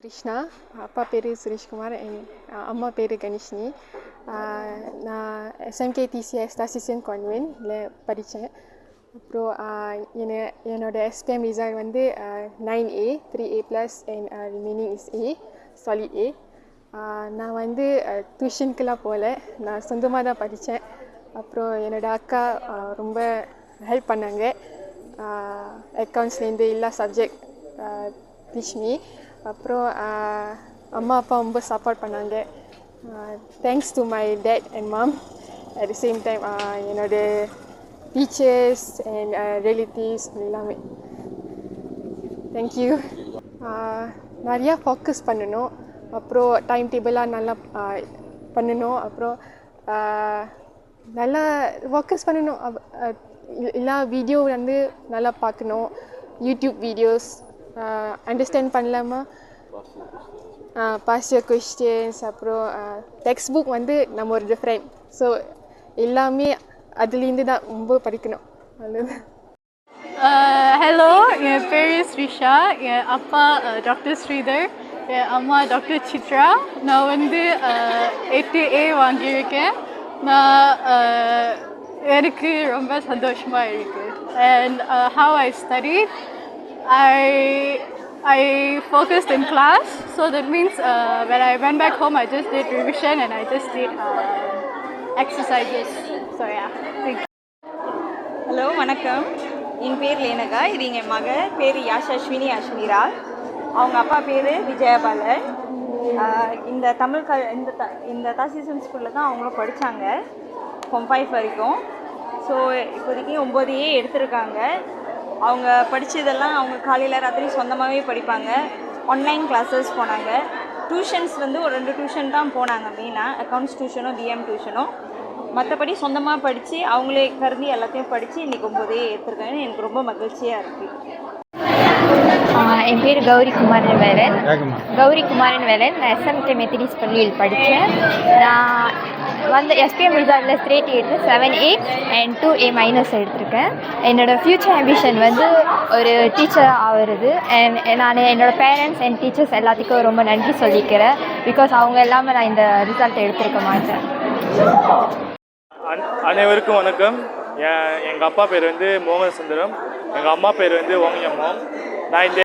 கிருஷ்ணா அப்பா பேர் சுரேஷ்குமார் என் அம்மா பேர் கணேஷினி நான் எஸ்எம்கே டிசிஎஸ் தாசிசன் கான்வென்ட்ல படித்தேன் அப்புறம் என்ன என்னோட எஸ்பிஎம் ரிசல்ட் வந்து nine A three A plus and remaining is A solid A நான் வந்து டியூஷனுக்கெலாம் போகல நான் சொந்தமாக தான் படித்தேன் அப்புறம் என்னோடய அக்கா ரொம்ப ஹெல்ப் பண்ணாங்க. அக்கௌண்ட்ஸ்லேருந்து எல்லா சப்ஜெக்ட் டீச் மீ அப்புறம் அம்மா அப்பா ரொம்ப சப்போர்ட் பண்ணாங்க. Thanks to my dad and mom at the same time என்னோட டீச்சர்ஸ் அண்ட் ரிலேட்டிவ்ஸ் எல்லாமே. தேங்க்யூ நிறையா ஃபோக்கஸ் பண்ணணும். அப்புறம் டைம் டேபிளாக நல்லா பண்ணணும். அப்புறம் நல்லா ஃபோக்கஸ் பண்ணணும். எல்லா வீடியோ வந்து நல்லா பார்க்கணும். யூடியூப் வீடியோஸ் அண்டர்ஸ்டாண்ட் பண்ணலாமா? பாஸ்ட் கொஸ்டின்ஸ் அப்புறம் டெக்ஸ்ட் புக் வந்து நம்ம ஒரு டிஃப்ரெண்ட் ஸோ எல்லாமே அதுலேருந்து தான் ரொம்ப படிக்கணும். அவ்வளோதான் ஹலோ என் பேர் ஸ்ரீஷா. என் அப்பா டாக்டர் ஸ்ரீதர். என் அம்மா டாக்டர் சித்ரா. நான் வந்து எட்டு ஏ வாங்கியிருக்கேன். நான் எனக்கு ரொம்ப சந்தோஷமாக இருக்குது and how I study I I focused in class, so that means uh, when I went back home, I just did revision and I just did uh, exercises. So yeah, thank you. Hello, வணக்கம். என் பேர் லேனகா. இது எங்கள் மக பேர் யாஷஸ்வினி அஷ்மிரா அவங்க அப்பா பேர் விஜயபாலன். இந்த தமிழ் க இந்த த இந்த தாசிசன் ஸ்கூலில் தான் அவங்களும் படித்தாங்க ஃபார்ம் ஃபைவ் வரைக்கும். ஸோ இப்போதைக்கு ஒம்பது ஏ எடுத்திருக்காங்க. அவங்க படித்ததெல்லாம் அவங்க காலையில் ராத்திரி சொந்தமாகவே படிப்பாங்க. ஆன்லைன் கிளாஸஸ் போனாங்க. டியூஷன்ஸ் வந்து ஒரு ரெண்டு டியூஷன் தான் போனாங்க மெயினாக அக்கௌண்ட்ஸ் டியூஷனும் பிஎம் டியூஷனும் மற்றபடி சொந்தமாக படித்து அவங்களே கருதி எல்லாத்தையும் படித்து இன்றைக்கி ஒம்போதே எடுத்திருக்காங்க எனக்கு ரொம்ப மகிழ்ச்சியாக இருக்குது என் பேர் கௌரி குமாரன் வேலன். கௌரி குமாரன் வேலன். நான் எஸ்எம்கே மெத்தடிஸ் பள்ளியில் படித்தேன். நான் வந்து எஸ்பிஎம் ரிசார்ட்டில் ஸ்ட்ரேட் எடுத்து seven A and two A minus எடுத்திருக்கேன். என்னோடய ஃப்யூச்சர் ஆம்பிஷன் வந்து ஒரு டீச்சர் ஆகிறது அண்ட் நான் என்னோடய பேரண்ட்ஸ் அண்ட் டீச்சர்ஸ் எல்லாத்துக்கும் ரொம்ப நன்றி சொல்லிக்கிறேன். பிகாஸ் அவங்க இல்லாமல் நான் இந்த ரிசல்ட் எடுத்திருக்க மாட்டேன். அன் அனைவருக்கும் வணக்கம். என் எங்கள் அப்பா பேர் வந்து மோகன சுந்தரம். எங்கள் அம்மா பேர் வந்து ஓங்கியம்மா நான் இந்த